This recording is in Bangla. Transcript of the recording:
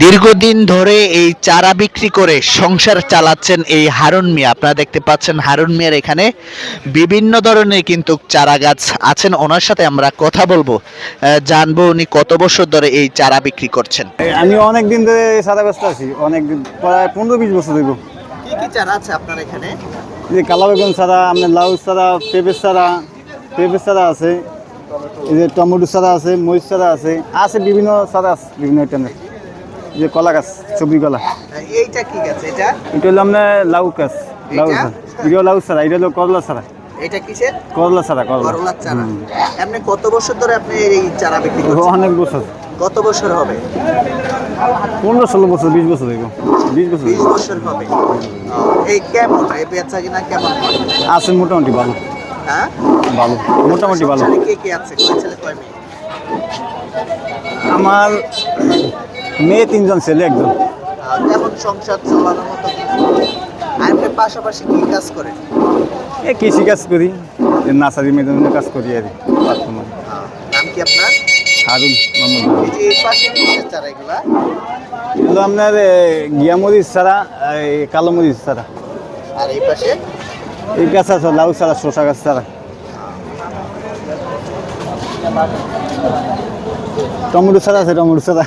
দীর্ঘদিন ধরে এই চারা বিক্রি করে সংসার চালাচ্ছেন এই হারুন মিয়া। আপনারা দেখতে পাচ্ছেন হারুন মিয়ার এখানে বিভিন্ন ধরনের কিন্তু চারা গাছ আছেন। ওনার সাথে আমরা কথা বলব। জানব উনি কত বছর ধরে এই চারা বিক্রি করছেন। আমি অনেক দিন ধরে সাদা ব্যস্ত আছি। অনেক প্রায় পনেরো বিশ বছর ধরে কি কি চারা আছে আপনার এখানে? এই যে কালা বেগুন ছাড়া আপনার লাউ ছাড়া পেঁপের চারা পেঁপের চারা আছে। এই যে টমেটো চারা আছে মরিচ চারা আছে। আছে বিভিন্ন ছাড়া আছে বিভিন্ন আইটেমের যে কলা গাছ সবজি কলা। এইটা কি গাছ এটা? এটা হলো আপনার লাউ গাছ লাউ? ছাড়া এটা লাউ ছাড়া এটা হলো করলা ছাড়া। এটা কিসের? করলা ছাড়া করলা। করলার চারা। এমনি কত বছর ধরে আপনি এই চারা বিক্রি করছেন? অনেক বছর। কত বছর হবে? পনেরো ষোলো বছর বিশ বছর দেখো বিশ বছর বিশ বছর হবে। এই কেমন? এই বেচা কিনা কেমন? আছে মোটামুটি ভালো। হ্যাঁ? ভালো মোটামুটি ভালো। কে কে আছে? ছেলে কয় মেয়ে? আমার মেয়ে তিনজন ছেলে একজন। কেমন সংসার চালানোর মতো এমনি পাশাপাশি কি কাজ করেন এই কৃষি কাজ করি এই নার্সারি মেয়েদের কাজ করি আর। নাম কি আপনার? হারুন মোহাম্মদ এই পাশে কিসের চারা এগুলা? এগুলো আপনার এ, গিয়া মরিচ ছাড়া কালো মরিচ ছাড়া আর এই পাশে? এই গাছ আছে লাউ ছাড়া গাছ ছাড়া টমেটো ছাড়া আছে টমেটো ছাড়া